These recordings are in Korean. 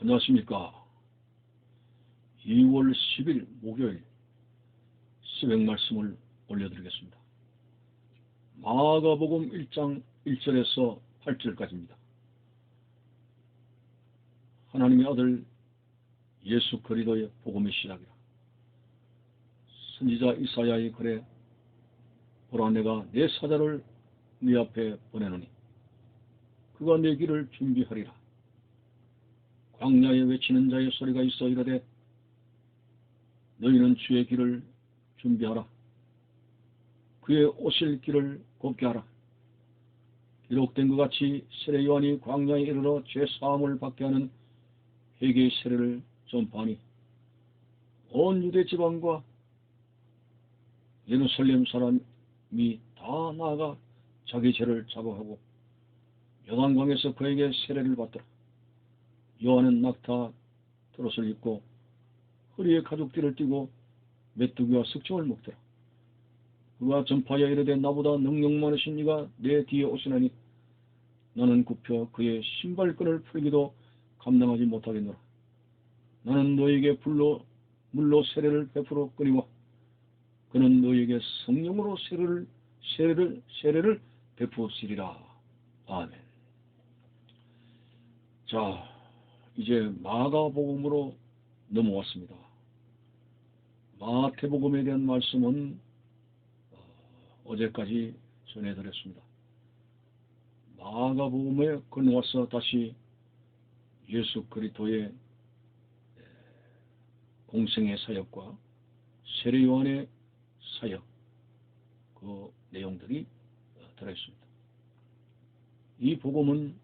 안녕하십니까. 2월 10일 목요일 시백 말씀을 올려드리겠습니다. 마가복음 1장 1절에서 8절까지입니다. 하나님의 아들 예수 그리도의 복음의 시작이라. 선지자 이사야의 글에 보라 내가 내 사자를 네 앞에 보내노니 그가 내 길을 준비하리라. 광야에 외치는 자의 소리가 있어 이르되 너희는 주의 길을 준비하라. 그의 오실 길을 곱게 하라. 기록된 것 같이 세례 요한이 광야에 이르러 죄 사함을 받게 하는 회개의 세례를 전파하니 온 유대 지방과 예루살렘 사람이 다 나아가 자기 죄를 자복하고 요단강에서 그에게 세례를 받더라. 요한은 낙타 트롯을 입고 허리에 가죽띠를 띠고 메뚜기와 석청을 먹더라. 그가 전파하여 이르되 나보다 능력 많으신 이가 내 뒤에 오시나니 나는 굽혀 그의 신발끈을 풀기도 감당하지 못하겠노라. 나는 너에게 불로 물로 세례를 베풀어 끄니와 그는 너에게 성령으로 세례를 세례를 세례를 베푸시리라. 아멘. 자, 이제 마가복음으로 넘어왔습니다. 마태복음에 대한 말씀은 어제까지 전해드렸습니다. 마가복음에 건너와서 다시 예수 그리스도의 공생의 사역과 세례 요한의 사역 그 내용들이 들어있습니다. 이 복음은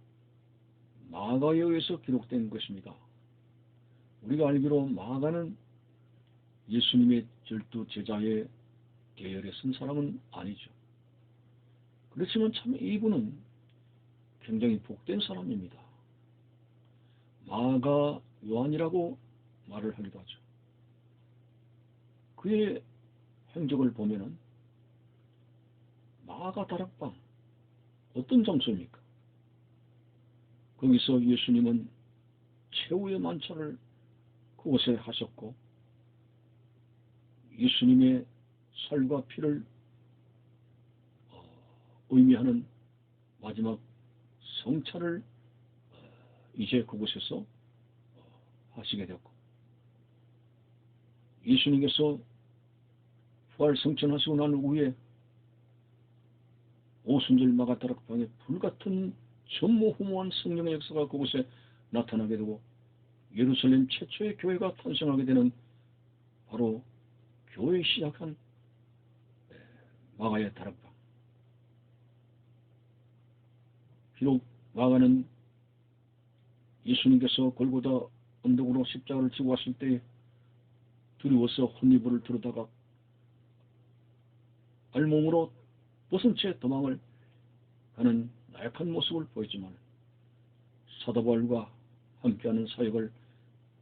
마가에 의해서 기록된 것입니다. 우리가 알기로 마가는 예수님의 절두 제자의 계열에 쓴 사람은 아니죠. 그렇지만 참 이분은 굉장히 복된 사람입니다. 마가 요한이라고 말을 하기도 하죠. 그의 행적을 보면은 마가 다락방 어떤 장소입니까? 거기서 예수님은 최후의 만찬을 그곳에 하셨고 예수님의 살과 피를 어, 의미하는 마지막 성찰을 어, 이제 그곳에서 어, 하시게 되었고 예수님께서 부활 성천하시고 난 후에 오순절 마가다락방에 불같은 전무후무한 성령의 역사가 그곳에 나타나게 되고 예루살렘 최초의 교회가 탄생하게 되는 바로 교회 시작한 마가의 다락방. 비록 마가는 예수님께서 골고다 언덕으로 십자가를 지고 왔을 때 두려워서 혼이불을 들어다가 알몸으로 벗은 채 도망을 하는 나약한 모습을 보였지만 사도바울과 함께하는 사역을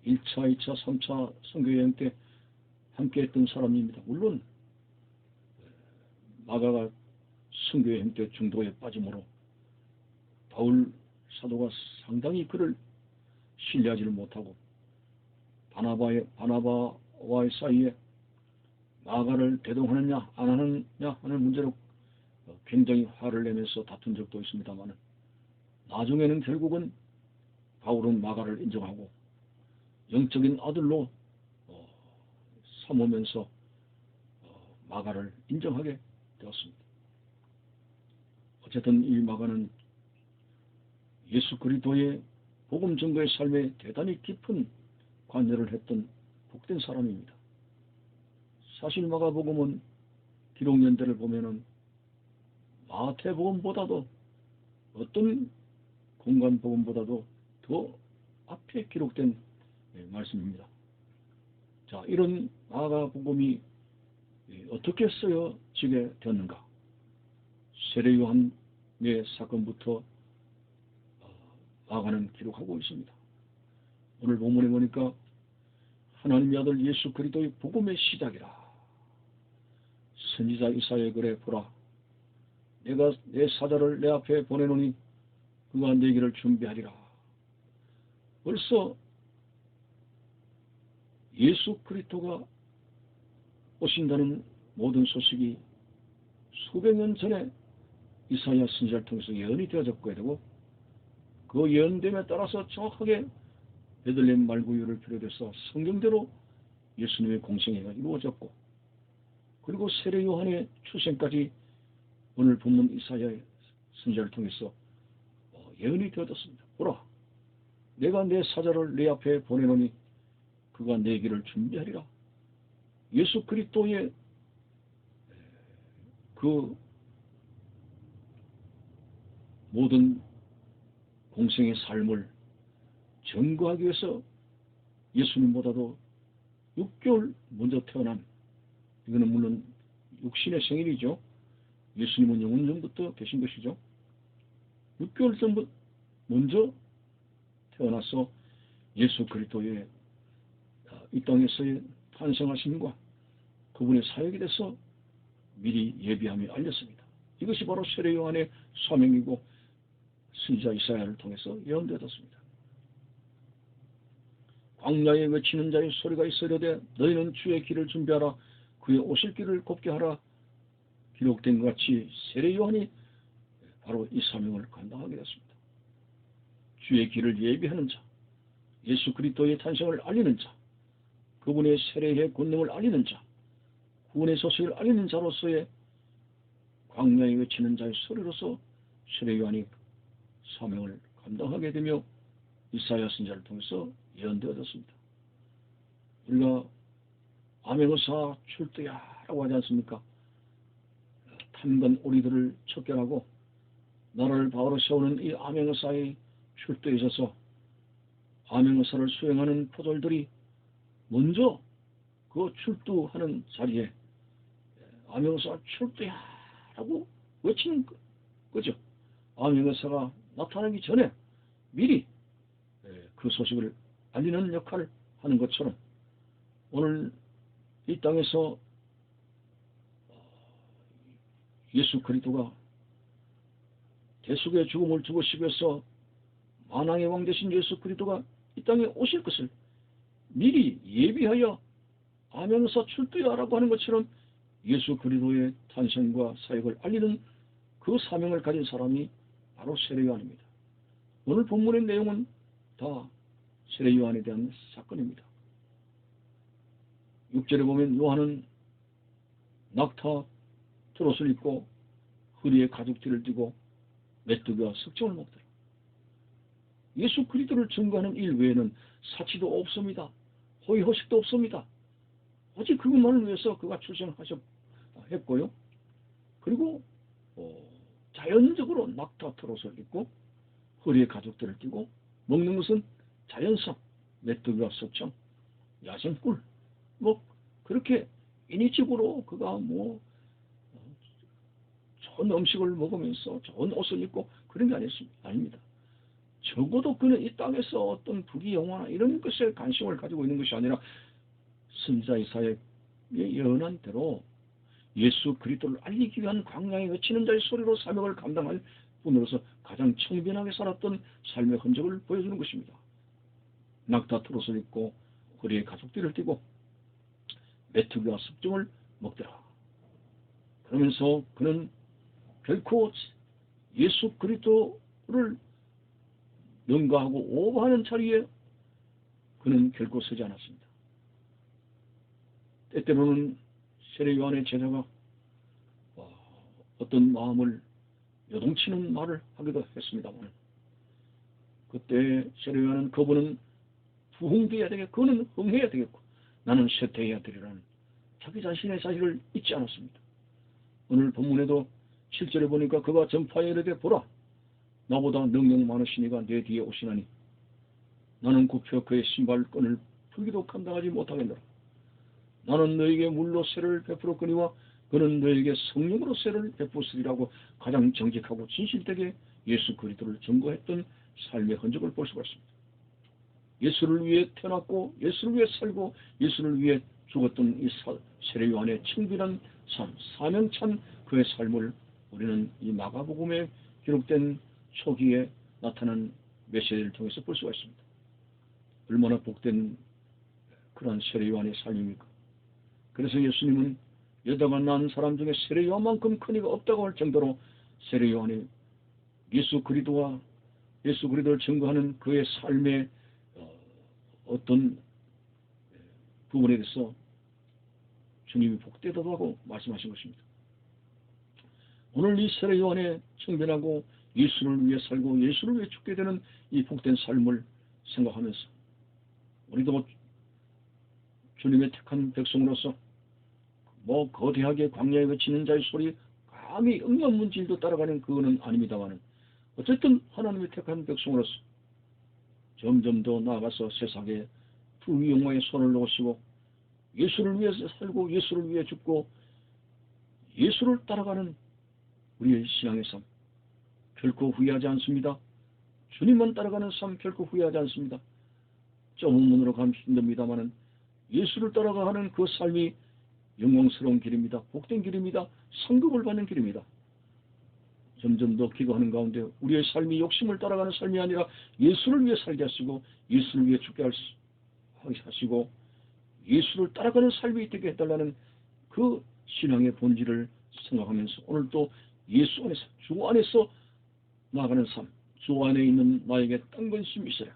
1차, 2차, 3차 선교여행 때 함께했던 사람입니다. 물론 마가가 선교여행 때 중도에 빠짐으로 바울 사도가 상당히 그를 신뢰하지를 못하고 바나바의, 바나바와의 사이에 마가를 대동하느냐 안 하느냐 하는 문제로 굉장히 화를 내면서 다툰 적도 있습니다만 나중에는 결국은 바울은 마가를 인정하고 영적인 아들로 어, 삼으면서 어, 마가를 인정하게 되었습니다. 어쨌든 이 마가는 예수 그리스도의 복음 증거의 삶에 대단히 깊은 관여를 했던 복된 사람입니다. 사실 마가복음은 기록 연대를 보면은 마태복음보다도 어떤 공간복음보다도 더 앞에 기록된 말씀입니다. 자, 이런 마가복음이 어떻게 쓰여지게 되었는가? 세례 요한의 사건부터 마가는 기록하고 있습니다. 오늘 본문에 보니까 하나님의 아들 예수 그리스도의 복음의 시작이라. 선지자 이사의 글에 보라. 내가 내 사자를 내 앞에 보내노니 그가 내 길을 준비하리라. 벌써 예수 그리스도가 오신다는 모든 소식이 수백 년 전에 이사야 선지자를 통해서 예언이 되어졌고 되고 그 예언됨에 따라서 정확하게 베들레헴 말구유를 비롯해서 성경대로 예수님의 공생애가 이루어졌고 그리고 세례 요한의 출생까지 오늘 본문 이사야의 선지자를 통해서 어, 예언이 되어졌습니다. 보라, 내가 내 사자를 내 앞에 보내노니 그가 내 길을 준비하리라. 예수 그리스도의 그 모든 공생의 삶을 증거하기 위해서 예수님보다도 6개월 먼저 태어난 이거는 물론 육신의 생일이죠. 예수님은 영원 전부터 계신 것이죠. 6개월 전부터 먼저 태어나서 예수 그리스도의 이 땅에서의 탄생하심과 그분의 사역에 대해서 미리 예비함이 알렸습니다. 이것이 바로 세례 요한의 사명이고 선지자 이사야를 통해서 예언되었습니다. 광야에 외치는 자의 소리가 있으려되 너희는 주의 길을 준비하라 그의 오실 길을 곱게 하라 기록된 것 같이 세례 요한이 바로 이 사명을 감당하게 됐습니다. 주의 길을 예비하는 자, 예수 그리스도의 탄생을 알리는 자, 그분의 세례의 권능을 알리는 자, 구원의 소식을 알리는 자로서의 광야에 외치는 자의 소리로서 세례 요한이 사명을 감당하게 되며 이사야 선자를 통해서 예언되어졌습니다. 우리가 암행어사 출두야 라고 하지 않습니까? 탐건 오리들을 척결하고 나라를 바로 세우는 이 암행어사의 출두에 있어서 암행어사를 수행하는 포졸들이 먼저 그 출두하는 자리에 암행어사 출두야 라고 외치는 거죠. 암행어사가 나타나기 전에 미리 그 소식을 알리는 역할을 하는 것처럼 오늘 이 땅에서 예수 그리스도가 대속의 죽음을 죽으시기 위해서 만왕의 왕 되신 예수 그리스도가 이 땅에 오실 것을 미리 예비하여 아면서 출두하라고 하는 것처럼 예수 그리스도의 탄생과 사역을 알리는 그 사명을 가진 사람이 바로 세례 요한입니다. 오늘 본문의 내용은 다 세례 요한에 대한 사건입니다. 6절에 보면 요한은 낙타 트롯을 입고 허리에 가죽띠를 띠고 메뚜기와 석정을 먹더라. 예수 그리스도를 증거하는 일 외에는 사치도 없습니다. 호의호식도 없습니다. 오직 그것만을 위해서 그가 출생하셨고요. 그리고 어, 자연적으로 낙타 트롯을 입고 허리에 가죽들을 띠고 먹는 것은 자연성, 메뚜기와 석청, 야생꿀, 뭐 그렇게 인위적으로 그가 뭐 어, 좋은 음식을 먹으면서 좋은 옷을 입고 그런 게 아니었습니다. 아닙니다. 적어도 그는 이 땅에서 어떤 부귀영화나 이런 것에 관심을 가지고 있는 것이 아니라 선자 이사의 예언한 대로 예수 그리스도를 알리기 위한 광야에 외치는 자의 소리로 사명을 감당할 분으로서 가장 청빈하게 살았던 삶의 흔적을 보여주는 것입니다. 낙타 트롯을 입고 허리에 가죽띠를 띠고 메뚜기와 습종을 먹더라. 그러면서 그는 결코 예수 그리스도를 능가하고 오버하는 자리에 그는 결코 서지 않았습니다. 때때로는 세례 요한의 제자가 어떤 마음을 요동치는 말을 하기도 했습니다만 그때 세례 요한은 그분은 부흥되어야 되겠고 그는 흥해야 되겠고 나는 쇠퇴해야 되리라는 자기 자신의 사실을 잊지 않았습니다. 오늘 본문에도 7절에 보니까 그가 전파에 이르되 보라 나보다 능력 많으시니가 내 뒤에 오시나니 나는 굽혀 그의 신발끈을 풀기도 감당하지 못하겠노라. 나는 너에게 물로 세를 베풀었거니와 그는 너에게 성령으로 세를 베푸으리라고 가장 정직하고 진실되게 예수 그리스도를 증거했던 삶의 흔적을 볼 수가 있습니다. 예수를 위해 태어났고 예수를 위해 살고 예수를 위해 죽었던 이 세례 요한의 청비한 삶, 사명찬 그의 삶을 우리는 이 마가복음에 기록된 초기에 나타난 메시지를 통해서 볼 수가 있습니다. 얼마나 복된 그런 세례 요한의 삶입니까? 그래서 예수님은 여자가 낳은 사람 중에 세례 요한만큼 큰 이가 없다고 할 정도로 세례 요한이 예수 그리스도와 예수 그리스도를 증거하는 그의 삶의 어, 어떤 부분에 대해서 주님이 복되다고 말씀하신 것입니다. 오늘 이 세례 요한의 청변하고 예수를 위해 살고 예수를 위해 죽게 되는 이 복된 삶을 생각하면서 우리도 주님의 택한 백성으로서 뭐 거대하게 광야에 그치는 자의 소리 감히 응연문질도 따라가는 그거는 아닙니다만은 어쨌든 하나님의 택한 백성으로서 점점 더 나아가서 세상에 부유영화에 손을 놓으시고 예수를 위해서 살고 예수를 위해 죽고 예수를 따라가는 우리의 신앙의 삶 결코 후회하지 않습니다. 주님만 따라가는 삶 결코 후회하지 않습니다. 좁은 문으로 가면 힘듭니다만은 예수를 따라가는 그 삶이 영광스러운 길입니다. 복된 길입니다. 상급을 받는 길입니다. 점점 더 기도하는 가운데 우리의 삶이 욕심을 따라가는 삶이 아니라 예수를 위해 살게 하시고 예수를 위해 죽게 하시고 예수를 따라가는 삶이 되게 해달라는 그 신앙의 본질을 생각하면서 오늘 또 예수 안에서 주 안에서 나아가는 삶, 주 안에 있는 나에게 딴 것이 있으라.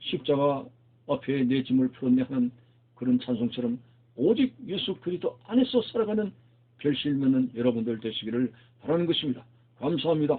십자가 앞에 내 짐을 풀었네 하는 그런 찬송처럼 오직 예수 그리스도 안에서 살아가는 결실맺는 여러분들 되시기를 바라는 것입니다. 감사합니다.